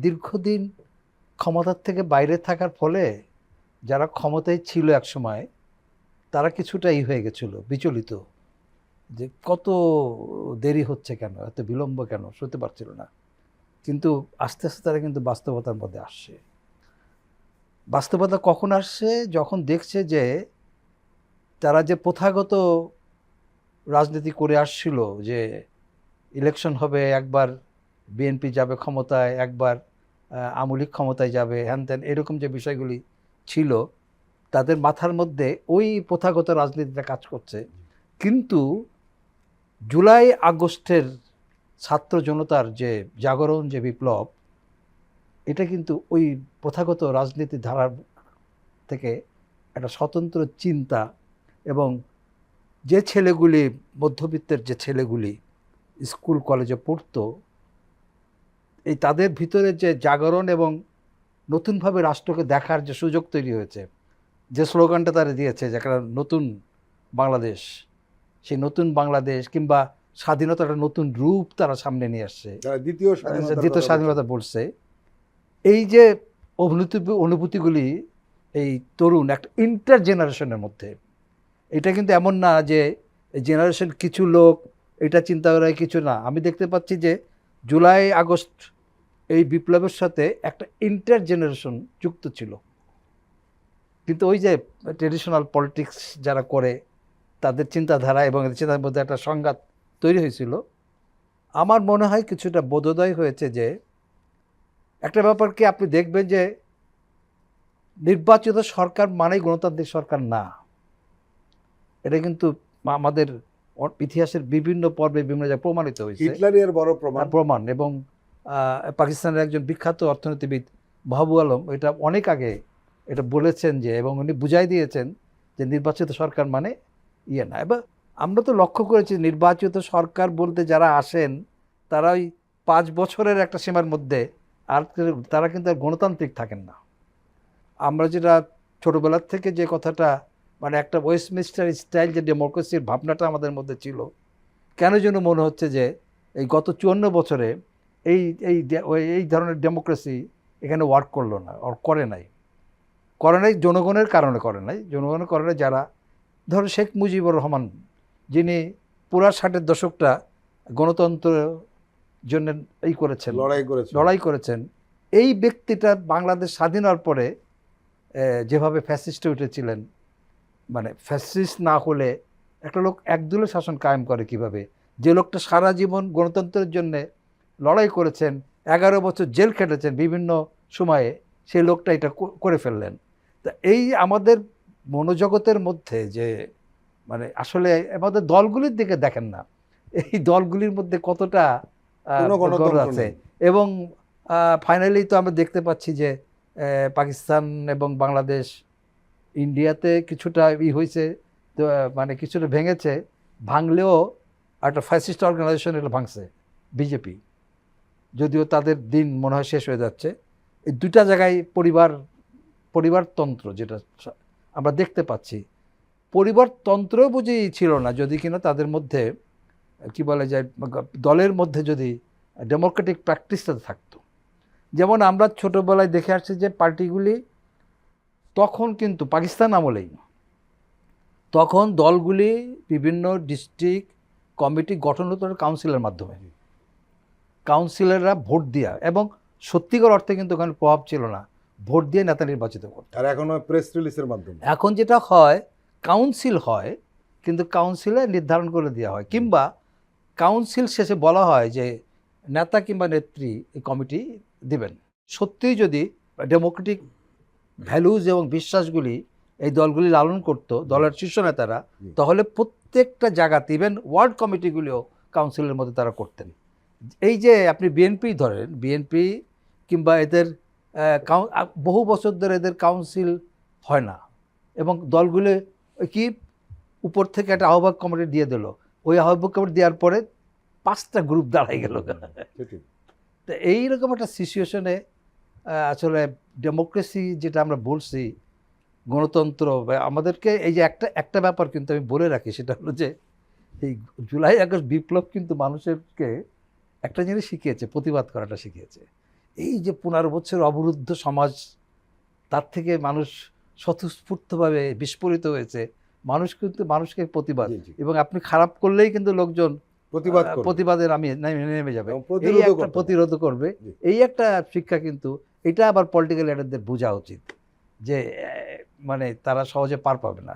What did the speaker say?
দীর্ঘদিন ক্ষমতার থেকে বাইরে থাকার ফলে যারা ক্ষমতায় ছিল এক সময় তারা কিছুটা ই হয়ে গেছিল, বিচলিত। যে কত দেরি হচ্ছে কেন? এত বিলম্ব কেন? শুতে পারছিল না। কিন্তু আস্তে আস্তে তারা কিন্তু বাস্তবতার মধ্যে আসছে। বাস্তবতা কখন আসছে? যখন দেখছে যে তারা যে প্রথাগত রাজনীতি করে আসছিল, যে ইলেকশন হবে, একবার বিএনপি যাবে ক্ষমতায়, একবার আমলিক ক্ষমতায় যাবে হ্যান ত্যান এরকম যে বিষয়গুলি ছিল, তাদের মাথার মধ্যে ওই প্রথাগত রাজনীতিটা কাজ করছে। কিন্তু জুলাই আগস্টের ছাত্র জনতার যে জাগরণ, যে বিপ্লব, এটা কিন্তু ওই প্রথাগত রাজনীতি ধারার থেকে একটা স্বতন্ত্র চিন্তা এবং যে ছেলেগুলি, মধ্যবিত্তের যে ছেলেগুলি স্কুল, কলেজে পড়তো এই তাদের ভিতরে যে জাগরণ এবং নতুনভাবে রাষ্ট্রকে দেখার যে সুযোগ তৈরি হয়েছে যে স্লোগানটা তারা দিয়েছে যে একটা নতুন বাংলাদেশ সেই নতুন বাংলাদেশ কিংবা স্বাধীনতার একটা নতুন রূপ তারা সামনে নিয়ে আসছে। দ্বিতীয় স্বাধীনতার দ্বিতীয় স্বাধীনতা বলছে। এই যে অনুভূতি অনুভূতিগুলি এই তরুণ একটা ইন্টার জেনারেশনের মধ্যে এটা কিন্তু এমন না যে জেনারেশন কিছু লোক এটা চিন্তা করে কিছু না। আমি দেখতে পাচ্ছি যে জুলাই, আগস্ট এই বিপ্লবের সাথে একটা ইন্টার জেনারেশন যুক্ত ছিল। কিন্তু ওই যে ট্রেডিশনাল পলিটিক্স যারা করে, তাদের চিন্তাধারা এবং চিন্তার মধ্যে একটা সংঘাত তৈরি হয়েছিল। আমার মনে হয় কিছুটা বোধোদয় হয়েছে যে, একটা ব্যাপার কি আপনি দেখবেন যে, নির্বাচিত সরকার মানেই গণতান্ত্রিক সরকার না। এটা কিন্তু আমাদের ইতিহাসের বিভিন্ন পর্বে বিভিন্ন জায়গায় প্রমাণিত হয়েছে। হিটলারই এর বড় প্রমাণ। প্রমাণ এবং পাকিস্তানের একজন বিখ্যাত অর্থনীতিবিদ মাহবুব আলম এটা অনেক আগে এটা বলেছেন যে এবং উনি বুঝাই দিয়েছেন যে নির্বাচিত সরকার মানে ইয়ে না। এবার আমরা তো লক্ষ্য করেছি নির্বাচিত সরকার বলতে যারা আসেন তারা ওই পাঁচ বছরের একটা সীমার মধ্যে আর তারা কিন্তু আর গণতান্ত্রিক থাকেন না। আমরা যেটা ছোটোবেলার থেকে যে কথাটা মানে একটা ওয়েস্টমিনিস্টার স্টাইল যে ডেমোক্রেসির ভাবনাটা আমাদের মধ্যে ছিল কেন যেন মনে হচ্ছে যে এই গত চুয়ান্ন বছরে এই এই এই ধরনের ডেমোক্রেসি এখানে ওয়ার্ক করল না আর করে নাই। করে নাই জনগণের কারণে করে নাই। জনগণের কারণে যারা ধরো শেখ মুজিবুর রহমান যিনি পুরা ষাটের দশকটা গণতন্ত্র জন্য এই করেছেন লড়াই করেছে লড়াই করেছেন এই ব্যক্তিটা বাংলাদেশ স্বাধীন হওয়ার পরে যেভাবে ফ্যাসিস্টে উঠেছিলেন মানে ফ্যাসিস্ট না হলে একটা লোক একদুলে শাসন কায়েম করে কীভাবে? যে লোকটা সারা জীবন গণতন্ত্রের জন্য লড়াই করেছেন এগারো বছর জেল খেটেছেন বিভিন্ন সময়ে সেই লোকটা এটা করে ফেললেন। তা এই আমাদের মনোজগতের মধ্যে যে মানে আসলে আমাদের দলগুলির দিকে দেখেন না। এই দলগুলির মধ্যে কতটা আছে। এবং ফাইনালি তো আমরা দেখতে পাচ্ছি যে পাকিস্তান এবং বাংলাদেশ ইন্ডিয়াতে কিছুটা ই হয়েছে মানে কিছুটা ভেঙেছে, ভাঙলেও একটা ফ্যাসিস্ট অর্গানাইজেশন এটা ভাঙছে বিজেপি যদিও তাদের দিন মনে হয় শেষ হয়ে যাচ্ছে। এই দুটা জায়গায় পরিবার, পরিবারতন্ত্র যেটা আমরা দেখতে পাচ্ছি। পরিবারতন্ত্র বুঝি ছিল না, যদি কিনা তাদের মধ্যে, কি বলে যায় দলের মধ্যে যদি ডেমোক্রেটিক প্র্যাকটিসটা থাকতো। যেমন আমরা ছোটোবেলায় দেখে আসছি যে পার্টিগুলি তখন কিন্তু পাকিস্তান আমলেই তখন দলগুলি বিভিন্ন ডিস্ট্রিক্ট কমিটি গঠন হতো কাউন্সিলের মাধ্যমে। কাউন্সিলররা ভোট দেওয়া এবং সত্যিকার অর্থে কিন্তু ওখানে প্রভাব ছিল না ভোট দিয়ে নেতা নির্বাচিত করতো। আর এখন প্রেস রিলিজের মাধ্যমে। এখন যেটা হয় কাউন্সিল হয় কিন্তু কাউন্সিলে নির্ধারণ করে দেওয়া হয় কিংবা কাউন্সিল শেষে বলা হয় যে নেতা কিংবা নেত্রী এই কমিটি দিবেন। সত্যিই যদি ডেমোক্রেটিক ভ্যালুজ এবং বিশ্বাসগুলি এই দলগুলি লালন করতো দলের শীর্ষ নেতারা তাহলে প্রত্যেকটা জায়গাতে ইভেন ওয়ার্ড কমিটিগুলিও কাউন্সিলের মধ্যে তারা করতেন। এই যে আপনি বিএনপি ধরেন বিএনপি কিংবা এদের বহু বছর ধরে এদের কাউন্সিল হয় না এবং দলগুলি কি উপর থেকে একটা আহ্বায়ক কমিটি দিয়ে দিল। ওই আহ্বায়ক কমিটি দেওয়ার পরে পাঁচটা গ্রুপ দাঁড়াই গেল। তো এইরকম একটা সিচুয়েশনে আসলে ডেমোক্রেসি যেটা আমরা বলছি গণতন্ত্র আমাদেরকে এই যে একটা একটা ব্যাপার কিন্তু আমি বলে রাখি সেটা হলো যে এই জুলাই আগস্ট বিপ্লব কিন্তু মানুষেরকে একটা জিনিস শিখিয়েছে প্রতিবাদ করাটা শিখিয়েছে। এই যে পনেরো বছর অবরুদ্ধ সমাজ তার থেকে মানুষ স্বতঃস্ফূর্তভাবে বিস্ফোরিত হয়েছে মানুষ কিন্তু মানুষকে প্রতিবাদ। এবং আপনি খারাপ করলেই কিন্তু লোকজন প্রতিবাদ। প্রতিবাদের আমি নেমে নেমে যাবে। এই একটা প্রতিরোধ করবে। এই একটা শিক্ষা কিন্তু এটা আবার পলিটিক্যাল লিডারদের বোঝা উচিত যে মানে তারা সহজে পার পাবে না।